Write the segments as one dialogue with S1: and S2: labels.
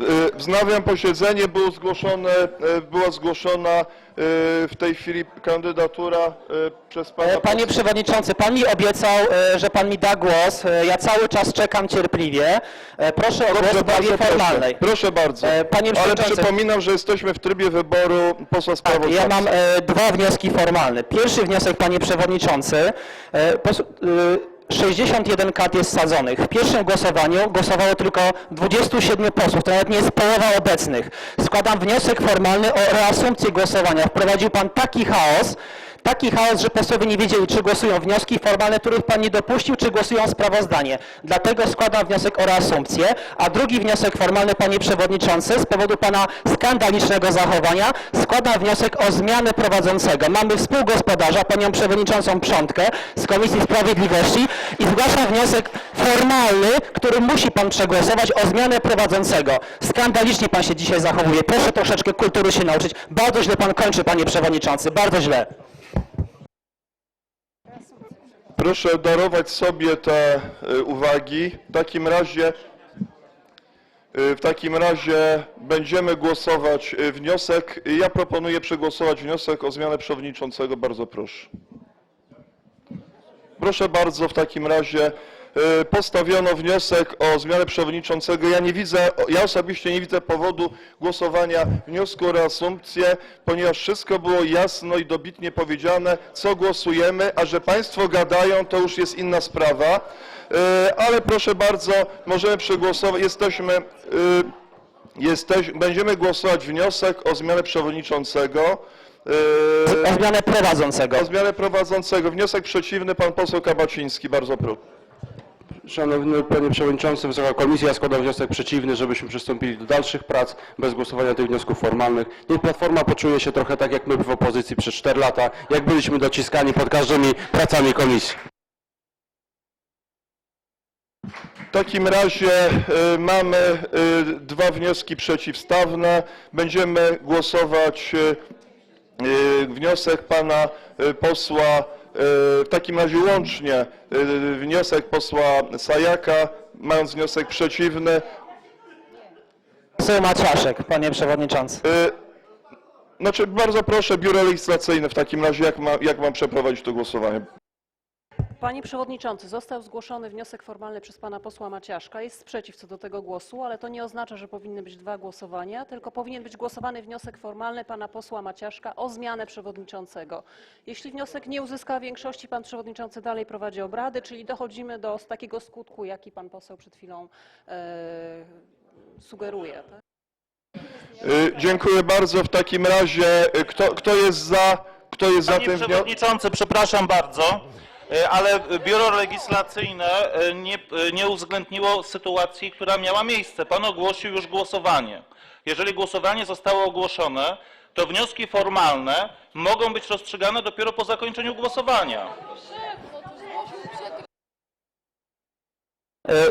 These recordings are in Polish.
S1: Y, Wznawiam posiedzenie. Było zgłoszone, y, była zgłoszona y, w tej chwili kandydatura przez pana...
S2: E, Panie Przewodniczący, Pan mi obiecał, e, że Pan mi da głos. E, Ja cały czas czekam cierpliwie. E, Proszę o głos w sprawie formalnej.
S1: Proszę, proszę bardzo.
S2: E, panie
S1: Ale
S2: przewodniczący-
S1: przypominam, że jesteśmy w trybie wyboru posła sprawozdawcy.
S2: Ja mam e, dwa wnioski formalne. Pierwszy wniosek, Panie Przewodniczący. E, pos, e, 61 kat jest sadzonych. W pierwszym głosowaniu głosowało tylko 27 posłów, to nawet nie jest połowa obecnych. Składam wniosek formalny o reasumpcję głosowania. Wprowadził Pan taki chaos, taki chaos, że posłowie nie wiedzieli, czy głosują wnioski formalne, których Pan nie dopuścił, czy głosują sprawozdanie. Dlatego składam wniosek o reasumpcję. A drugi wniosek formalny, Panie Przewodniczący, z powodu Pana skandalicznego zachowania składam wniosek o zmianę prowadzącego. Mamy współgospodarza, Panią Przewodniczącą Przątkę z Komisji Sprawiedliwości i zgłaszam wniosek formalny, który musi Pan przegłosować o zmianę prowadzącego. Skandalicznie Pan się dzisiaj zachowuje. Proszę troszeczkę kultury się nauczyć. Bardzo źle Pan kończy, Panie Przewodniczący. Bardzo źle.
S1: Proszę darować sobie te y, uwagi. W takim razie y, w takim razie będziemy głosować y, wniosek. Ja proponuję przegłosować wniosek o zmianę przewodniczącego. Bardzo proszę. Proszę bardzo, w takim razie postawiono wniosek o zmianę przewodniczącego. Ja nie widzę, ja osobiście nie widzę powodu głosowania wniosku o reasumpcję, ponieważ wszystko było jasno i dobitnie powiedziane, co głosujemy, a że Państwo gadają, to już jest inna sprawa. Y, Ale proszę bardzo, możemy przegłosować, jesteśmy, y, jesteś, będziemy głosować wniosek o zmianę przewodniczącego. Y,
S2: O zmianę prowadzącego.
S1: o zmianę prowadzącego. Wniosek przeciwny, pan poseł Kabaciński. Bardzo proszę.
S3: Szanowny Panie Przewodniczący, Wysoka Komisja, składam wniosek przeciwny, żebyśmy przystąpili do dalszych prac bez głosowania tych wniosków formalnych. Niech Platforma poczuje się trochę tak jak my w opozycji przez 4 lata, jak byliśmy dociskani pod każdymi pracami komisji.
S1: W takim razie y, mamy y, dwa wnioski przeciwstawne. Będziemy głosować y, wniosek pana posła, w takim razie łącznie y, wniosek posła Sajaka, mając wniosek przeciwny.
S2: Poseł Maciaszek, Panie Przewodniczący.
S1: Y, Znaczy, bardzo proszę, biuro legislacyjne w takim razie, jak, ma, jak mam przeprowadzić to głosowanie.
S4: Panie Przewodniczący, został zgłoszony wniosek formalny przez pana posła Maciaszka. Jest sprzeciw co do tego głosu, ale to nie oznacza, że powinny być dwa głosowania, tylko powinien być głosowany wniosek formalny pana posła Maciaszka o zmianę przewodniczącego. Jeśli wniosek nie uzyska większości, pan przewodniczący dalej prowadzi obrady, czyli dochodzimy do takiego skutku, jaki pan poseł przed chwilą e, sugeruje. Tak?
S1: Y, Dziękuję bardzo. W takim razie, y, kto, kto jest za, kto jest za
S5: Panie
S1: tym wnioskiem?
S5: Przewodniczący, przepraszam bardzo, e, ale Biuro Legislacyjne e, nie, e, nie uwzględniło sytuacji, która miała miejsce. Pan ogłosił już głosowanie. Jeżeli głosowanie zostało ogłoszone, to wnioski formalne mogą być rozstrzygane dopiero po zakończeniu głosowania.
S2: E,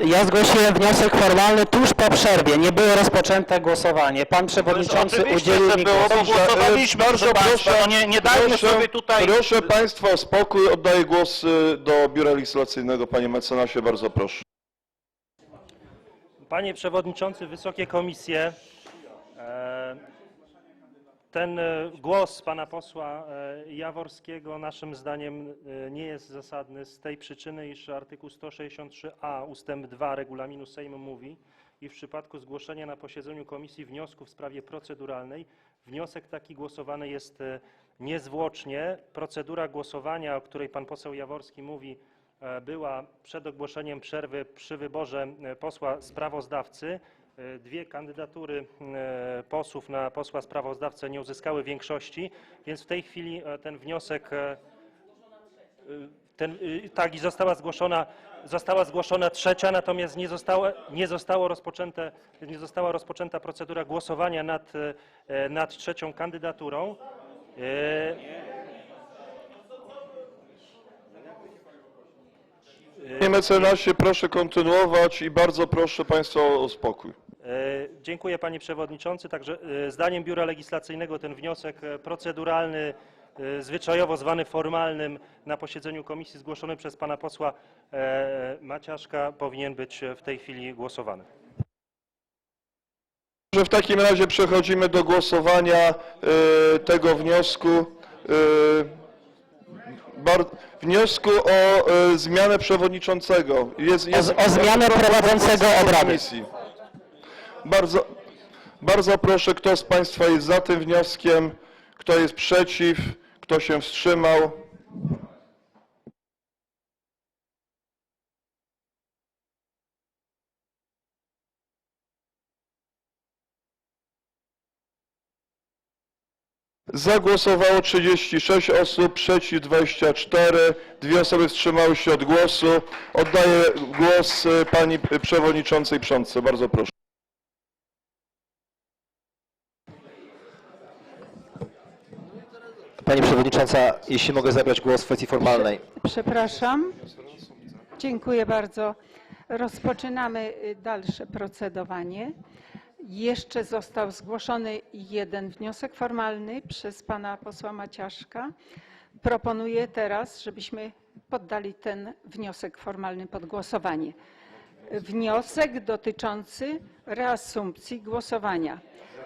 S2: Ja zgłosiłem wniosek formalny tuż po przerwie. Nie było rozpoczęte głosowanie. Pan Przewodniczący
S5: Oczywiście,
S2: udzielił
S5: że
S2: mi
S5: było,
S2: głosu.
S5: bo głosowaliśmy,
S1: Y, Bardzo
S5: proszę państwa.
S1: proszę,
S5: No nie, nie dajmy
S1: proszę,
S5: sobie tutaj...
S1: Proszę Państwa o spokój. Oddaję głos y, do Biura Legislacyjnego. Panie mecenasie, bardzo proszę.
S6: Panie Przewodniczący, Wysokie Komisje, e, ten e, głos pana posła e, Jaworskiego naszym zdaniem e, nie jest zasadny z tej przyczyny, iż artykuł 163a ustęp 2 regulaminu Sejmu mówi, i w przypadku zgłoszenia na posiedzeniu komisji wniosku w sprawie proceduralnej wniosek taki głosowany jest niezwłocznie. Procedura głosowania, o której pan poseł Jaworski mówi, była przed ogłoszeniem przerwy przy wyborze posła sprawozdawcy. Dwie kandydatury e, posłów na posła sprawozdawcę nie uzyskały większości, więc w tej chwili e, ten wniosek e, ten, tak, i została zgłoszona, została zgłoszona trzecia, natomiast nie, zostało, nie, zostało rozpoczęte, nie została rozpoczęta procedura głosowania nad, nad trzecią kandydaturą.
S1: Panie mecenasie, proszę kontynuować i bardzo proszę Państwa o spokój.
S6: E, Dziękuję panie przewodniczący. Także e, zdaniem Biura Legislacyjnego ten wniosek e, proceduralny, zwyczajowo zwany formalnym na posiedzeniu komisji zgłoszony przez pana posła Maciaszka powinien być w tej chwili głosowany.
S1: Że w takim razie przechodzimy do głosowania tego wniosku. Wniosku o y, zmianę przewodniczącego. Jest,
S2: O, z- o zmianę prowadzącego obrady.
S1: komisji. Bardzo, bardzo proszę, kto z Państwa jest za tym wnioskiem, kto jest przeciw, kto się wstrzymał. Zagłosowało 36 osób, przeciw 24, dwie osoby wstrzymały się od głosu. Oddaję głos y, pani przewodniczącej Przątce. Bardzo proszę.
S7: Pani Przewodnicząca, jeśli mogę zabrać głos w kwestii formalnej.
S8: Przepraszam. Dziękuję bardzo. Rozpoczynamy y, dalsze procedowanie. Jeszcze został zgłoszony jeden wniosek formalny przez pana posła Maciaszka. Proponuję teraz, żebyśmy poddali ten wniosek formalny pod głosowanie. Wniosek dotyczący reasumpcji głosowania.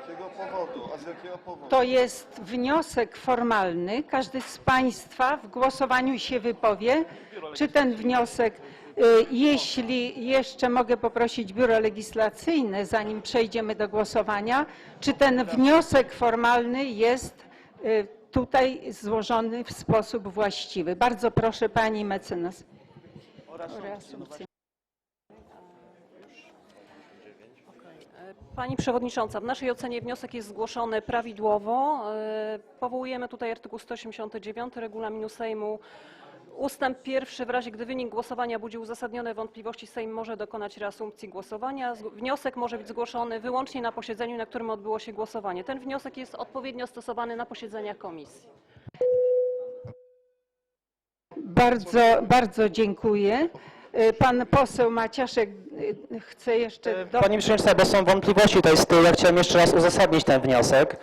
S1: Z jakiego powodu? A z jakiego powodu?
S8: To jest wniosek formalny. Każdy z Państwa w głosowaniu się wypowie, czy ten wniosek, jeśli jeszcze mogę poprosić Biuro Legislacyjne, zanim przejdziemy do głosowania, czy ten wniosek formalny jest y, tutaj złożony w sposób właściwy. Bardzo proszę Pani mecenas.
S4: Pani Przewodnicząca, w naszej ocenie wniosek jest zgłoszony prawidłowo. E, Powołujemy tutaj artykuł 189 Regulaminu Sejmu. Ustęp pierwszy, w razie gdy wynik głosowania budzi uzasadnione wątpliwości, Sejm może dokonać reasumpcji głosowania. Wniosek może być zgłoszony wyłącznie na posiedzeniu, na którym odbyło się głosowanie. Ten wniosek jest odpowiednio stosowany na posiedzeniach komisji.
S8: Bardzo, bardzo dziękuję. Y, Pan poseł Maciaszek y, chce jeszcze... do-
S2: Pani Przewodnicząca, bo są wątpliwości tutaj z tyłu, ja chciałem jeszcze raz uzasadnić ten wniosek.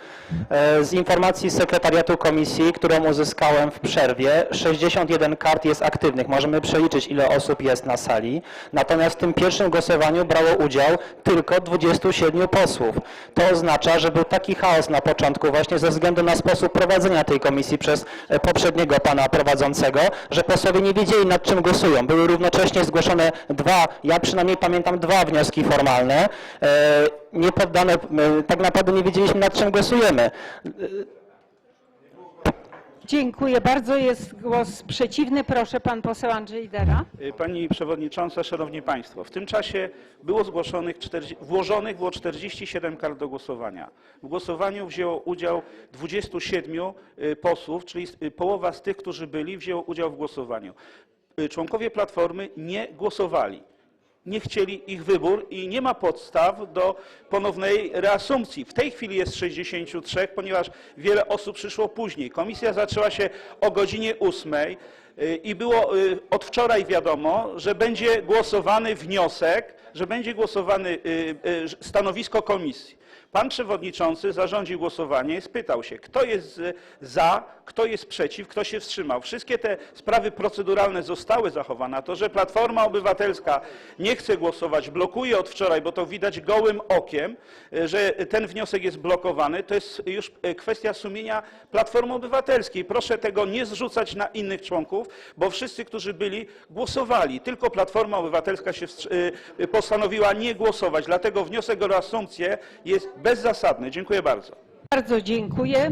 S2: E, Z informacji sekretariatu komisji, którą uzyskałem w przerwie, 61 kart jest aktywnych. Możemy przeliczyć, ile osób jest na sali. Natomiast w tym pierwszym głosowaniu brało udział tylko 27 posłów. To oznacza, że był taki chaos na początku właśnie ze względu na sposób prowadzenia tej komisji przez e, poprzedniego pana prowadzącego, że posłowie nie wiedzieli nad czym głosują. Były równocześnie zgłoszone dwa, ja przynajmniej pamiętam dwa wnioski formalne. E, Nie poddane, e, tak naprawdę nie wiedzieliśmy nad czym głosujemy.
S8: Dziękuję bardzo. Jest głos przeciwny. Proszę, pan poseł Andrzej Dera.
S9: Y, Pani Przewodnicząca, Szanowni Państwo, w tym czasie było zgłoszonych, 40, włożonych było 47 kart do głosowania. W głosowaniu wzięło udział 27 y, posłów, czyli połowa z tych, którzy byli, wzięło udział w głosowaniu. Członkowie Platformy nie głosowali. Nie chcieli ich wybór i nie ma podstaw do ponownej reasumpcji. W tej chwili jest 63, ponieważ wiele osób przyszło później. Komisja zaczęła się o godzinie 8 y, i było y, od wczoraj wiadomo, że będzie głosowany wniosek, że będzie głosowany y, stanowisko komisji. Pan przewodniczący zarządził głosowanie, spytał się, kto jest za, kto jest przeciw, kto się wstrzymał. Wszystkie te sprawy proceduralne zostały zachowane. A to, że Platforma Obywatelska nie chce głosować, blokuje od wczoraj, bo to widać gołym okiem, y, że ten wniosek jest blokowany, to jest już y, kwestia sumienia Platformy Obywatelskiej. Proszę tego nie zrzucać na innych członków, bo wszyscy, którzy byli, głosowali. Tylko Platforma Obywatelska się y, postanowiła nie głosować. Dlatego wniosek o reasumpcję jest bezzasadny. Dziękuję bardzo.
S8: Bardzo dziękuję.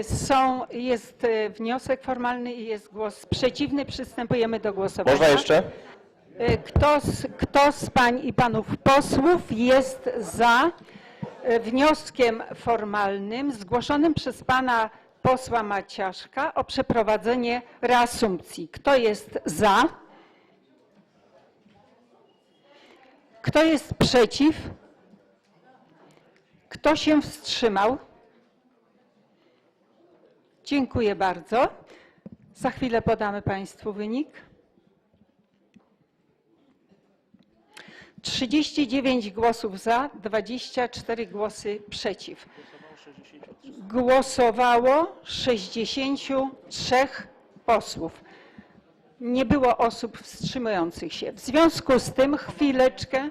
S8: Y, Są, jest y, wniosek formalny i jest głos przeciwny. Przystępujemy do głosowania.
S2: Można jeszcze?
S8: Y, Kto z, kto z pań i panów posłów jest za wnioskiem formalnym zgłoszonym przez pana posła Maciaszka o przeprowadzenie reasumpcji? Kto jest za? Kto jest przeciw? Kto się wstrzymał? Dziękuję bardzo. Za chwilę podamy Państwu wynik. 39 głosów za, 24 głosy przeciw. Głosowało 63 posłów. Nie było osób wstrzymujących się. W związku z tym chwileczkę.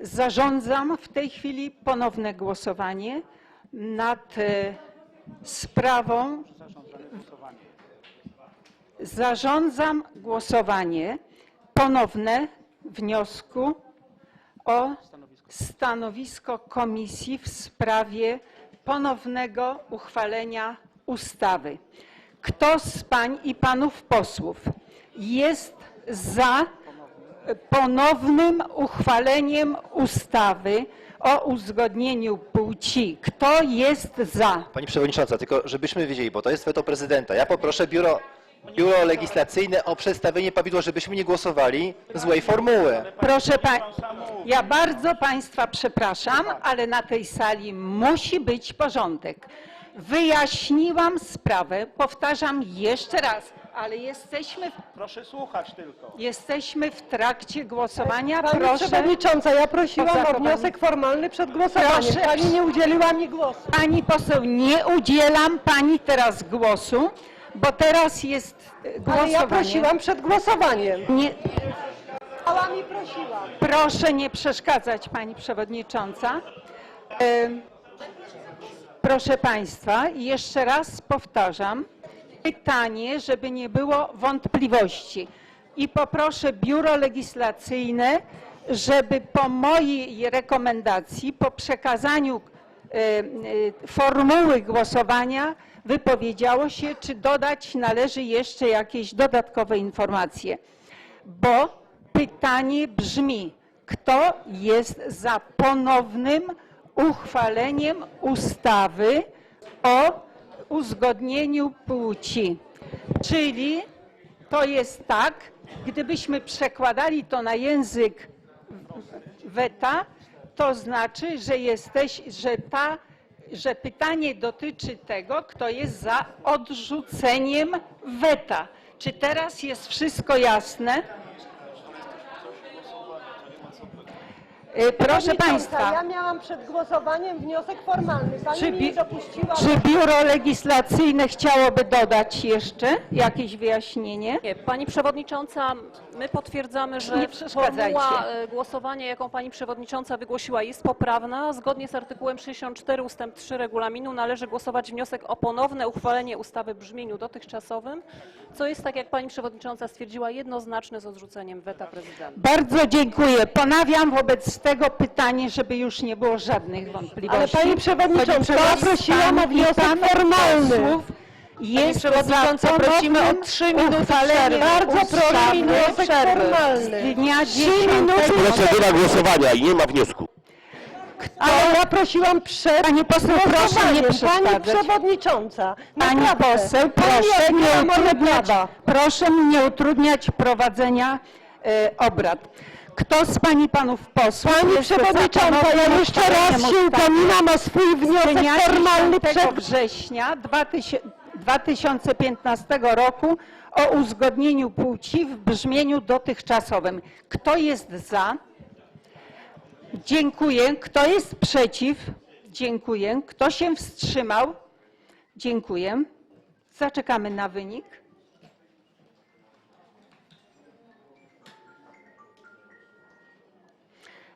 S8: Zarządzam w tej chwili ponowne głosowanie nad e, sprawą. Zarządzam głosowanie ponowne wniosku o stanowisko komisji w sprawie ponownego uchwalenia ustawy. Kto z pań i panów posłów jest za ponownym uchwaleniem ustawy o uzgodnieniu płci? Kto jest za?
S7: Pani Przewodnicząca, tylko żebyśmy wiedzieli, bo to jest weto prezydenta. Ja poproszę biuro, biuro legislacyjne o przedstawienie prawidła, żebyśmy nie głosowali złej formuły.
S8: Proszę Państwa, ja bardzo Państwa przepraszam, ale na tej sali musi być porządek. Wyjaśniłam sprawę, powtarzam jeszcze raz, ale jesteśmy, w-
S9: Proszę słuchać tylko.
S8: jesteśmy w trakcie głosowania.
S10: Pani
S8: Proszę,
S10: Przewodnicząca, ja prosiłam o
S8: zachowanie-
S10: wniosek formalny przed głosowaniem.
S8: Proszę.
S10: Pani nie udzieliła mi głosu.
S8: Pani poseł, nie udzielam Pani teraz głosu, bo teraz jest e, głosowanie.
S10: Ale ja prosiłam przed głosowaniem.
S8: Nie,
S10: Dała mi prosiłam.
S8: Proszę nie przeszkadzać, pani przewodnicząca. Em, Proszę państwa, jeszcze raz powtarzam pytanie, żeby nie było wątpliwości. I poproszę biuro legislacyjne, żeby po mojej rekomendacji, po przekazaniu em, e, formuły głosowania wypowiedziało się, czy dodać należy jeszcze jakieś dodatkowe informacje bo pytanie brzmi, kto jest za ponownym uchwaleniem ustawy o uzgodnieniu płci. Czyli to jest tak, gdybyśmy przekładali to na język weta, to znaczy, że jesteś, że ta, że pytanie dotyczy tego, kto jest za odrzuceniem weta. Czy teraz jest wszystko jasne? Y, Proszę
S10: Przewodnicząca, Ja
S8: Państwa,
S10: miałam przed głosowaniem wniosek formalny. Pani
S8: Czy
S10: mi
S8: bi-
S10: nie dopuściła.
S8: czy biuro legislacyjne chciałoby dodać jeszcze jakieś wyjaśnienie?
S4: Nie, Pani Przewodnicząca, my potwierdzamy, że
S8: Nie przeszkadzajcie.
S4: formuła e, głosowania, jaką Pani Przewodnicząca wygłosiła jest poprawna. Zgodnie z artykułem 64 ust. 3 regulaminu należy głosować wniosek o ponowne uchwalenie ustawy w brzmieniu dotychczasowym, co jest, tak jak Pani Przewodnicząca stwierdziła, jednoznaczne z odrzuceniem weta prezydenta.
S8: Bardzo dziękuję. Ponawiam wobec tego pytanie, żeby już nie było żadnych wątpliwości.
S10: Ale Pani Przewodnicząca, ja prosiłam o wniosek formalny.
S8: Jest
S10: Przewodnicząca, prosimy o trzy minuty przerwy. Bardzo proszę wniosek formalny.
S8: z dnia
S10: Trzy
S8: 10
S10: minuty
S11: Procedura głosowania i nie ma wniosku.
S10: Ale ja prosiłam przed
S8: Pani poseł, proszę nie.
S10: Pani. Przewodnicząca,
S8: Pani
S10: naprawdę.
S8: poseł,
S10: Pani
S8: proszę nie, utrudniać, proszę nie utrudniać prowadzenia e, obrad. Kto z Pani Panów posłów
S10: Pani
S8: jest
S10: Przewodnicząca, ja jeszcze raz się upominam o swój wniosek formalny
S8: 10
S10: przed
S8: września 2000 2015 roku o uzgodnieniu płci w brzmieniu dotychczasowym. Kto jest za? Dziękuję. Kto jest przeciw? Dziękuję. Kto się wstrzymał? Dziękuję. Zaczekamy na wynik.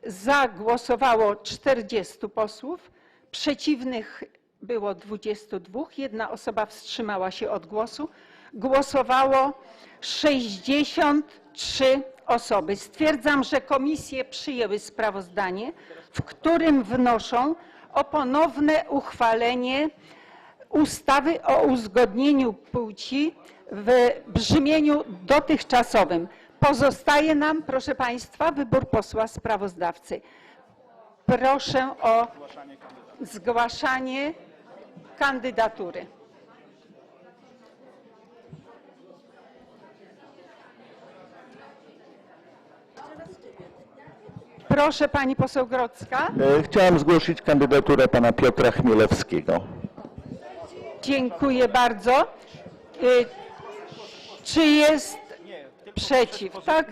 S8: Za głosowało 40 posłów, przeciwnych było 22, jedna osoba wstrzymała się od głosu. Głosowało 63 osoby. Stwierdzam, że komisje przyjęły sprawozdanie, w którym wnoszą o ponowne uchwalenie ustawy o uzgodnieniu płci w brzmieniu dotychczasowym. Pozostaje nam, proszę Państwa, wybór posła sprawozdawcy. Proszę o zgłaszanie kandydatury. Proszę Pani poseł Grodzka.
S11: E, Chciałem zgłosić kandydaturę pana Piotra Chmielewskiego.
S8: Dziękuję bardzo. Y, Czy jest przeciw? Tak?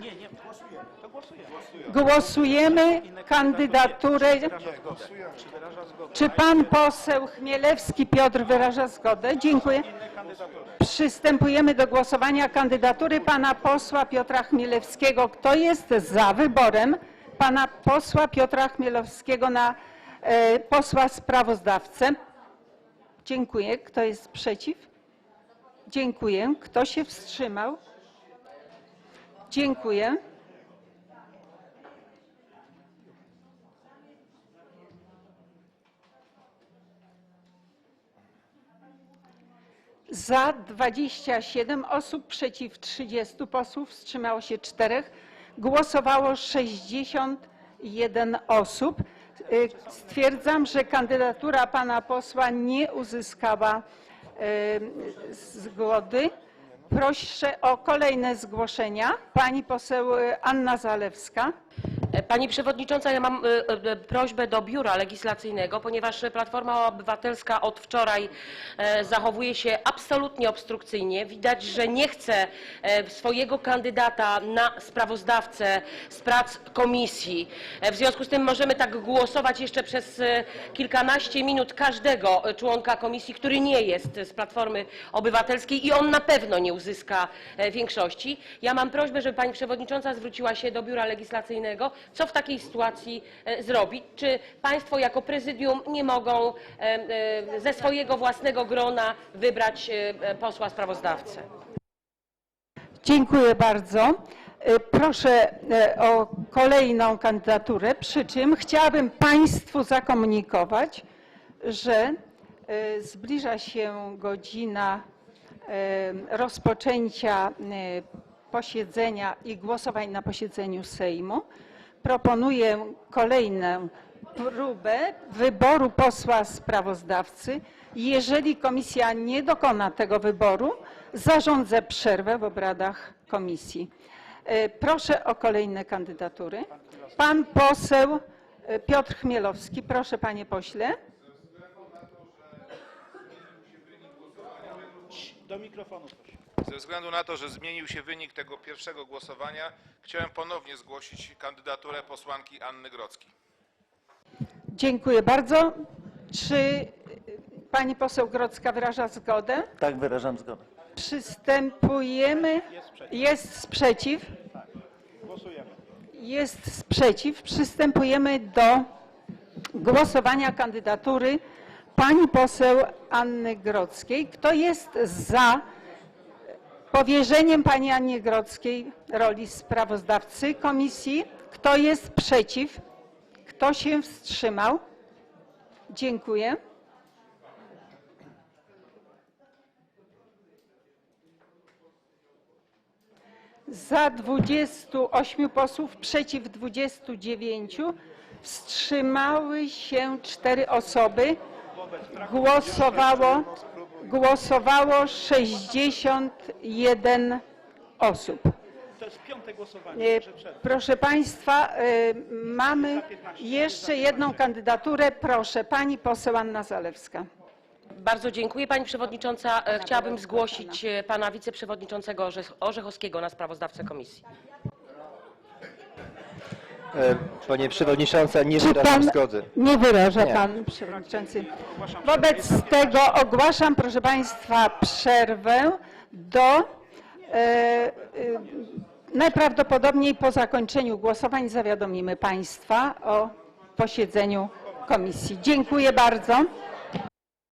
S8: Głosujemy kandydaturę. Czy pan poseł Chmielewski Piotr wyraża zgodę? Dziękuję. Przystępujemy do głosowania kandydatury pana posła Piotra Chmielewskiego. Kto jest za wyborem pana posła Piotra Chmielowskiego na e, posła sprawozdawcę. Dziękuję. Kto jest przeciw? Dziękuję. Kto się wstrzymał? Dziękuję. Za 27 osób, przeciw 30 posłów, wstrzymało się 4. Głosowało 61 osób. Y, Stwierdzam, że kandydatura pana posła nie uzyskała y, zgody. Proszę o kolejne zgłoszenia. Pani poseł Anna Zalewska.
S12: Pani Przewodnicząca, ja mam e, e, prośbę do Biura Legislacyjnego, ponieważ Platforma Obywatelska od wczoraj e, zachowuje się absolutnie obstrukcyjnie. Widać, że nie chce e, swojego kandydata na sprawozdawcę z prac komisji. E, W związku z tym możemy tak głosować jeszcze przez e, kilkanaście minut każdego e, członka komisji, który nie jest z Platformy Obywatelskiej i on na pewno nie uzyska e, większości. Ja mam prośbę, żeby Pani Przewodnicząca zwróciła się do Biura Legislacyjnego, co w takiej sytuacji e, zrobić. Czy Państwo jako prezydium nie mogą e, e, ze swojego własnego grona wybrać posła sprawozdawcę?
S8: Dziękuję bardzo. Proszę o kolejną kandydaturę, przy czym chciałabym Państwu zakomunikować, że zbliża się godzina rozpoczęcia posiedzenia i głosowań na posiedzeniu Sejmu. Proponuję kolejną próbę wyboru posła sprawozdawcy. Jeżeli komisja nie dokona tego wyboru, zarządzę przerwę w obradach komisji. E, Proszę o kolejne kandydatury. Pan poseł e, Piotr Chmielowski. Proszę panie pośle.
S9: Do mikrofonu proszę.
S13: Ze względu na to, że zmienił się wynik tego pierwszego głosowania, chciałem ponownie zgłosić kandydaturę posłanki Anny Grodzkiej.
S8: Dziękuję bardzo. Czy pani poseł Grodzka wyraża zgodę?
S11: Tak, wyrażam zgodę.
S8: Przystępujemy. Jest sprzeciw.
S9: Głosujemy.
S8: Jest sprzeciw. Przystępujemy do głosowania kandydatury pani poseł Anny Grodzkiej. Kto jest za powierzeniem pani Annie Grodzkiej roli sprawozdawcy komisji? Kto jest przeciw? Kto się wstrzymał? Dziękuję. Za 28 posłów, przeciw 29. Wstrzymały się 4 osoby. Głosowało, głosowało 61 osób.
S9: To jest piąte głosowanie.
S8: E, Proszę Państwa, e, mamy jeszcze jedną kandydaturę. Proszę, pani poseł Anna Zalewska.
S12: Bardzo dziękuję Pani Przewodnicząca. E, Chciałabym zgłosić e, Pana Wiceprzewodniczącego Orze- Orzechowskiego na sprawozdawcę komisji.
S7: E, Panie Przewodnicząca, nie
S8: Czy
S7: wyrażam
S8: pan
S7: zgody.
S8: nie wyraża
S7: Nie.
S8: pan przewodniczący? Wobec tego ogłaszam, proszę państwa, przerwę do e, e, najprawdopodobniej po zakończeniu głosowań zawiadomimy państwa o posiedzeniu komisji. Dziękuję bardzo.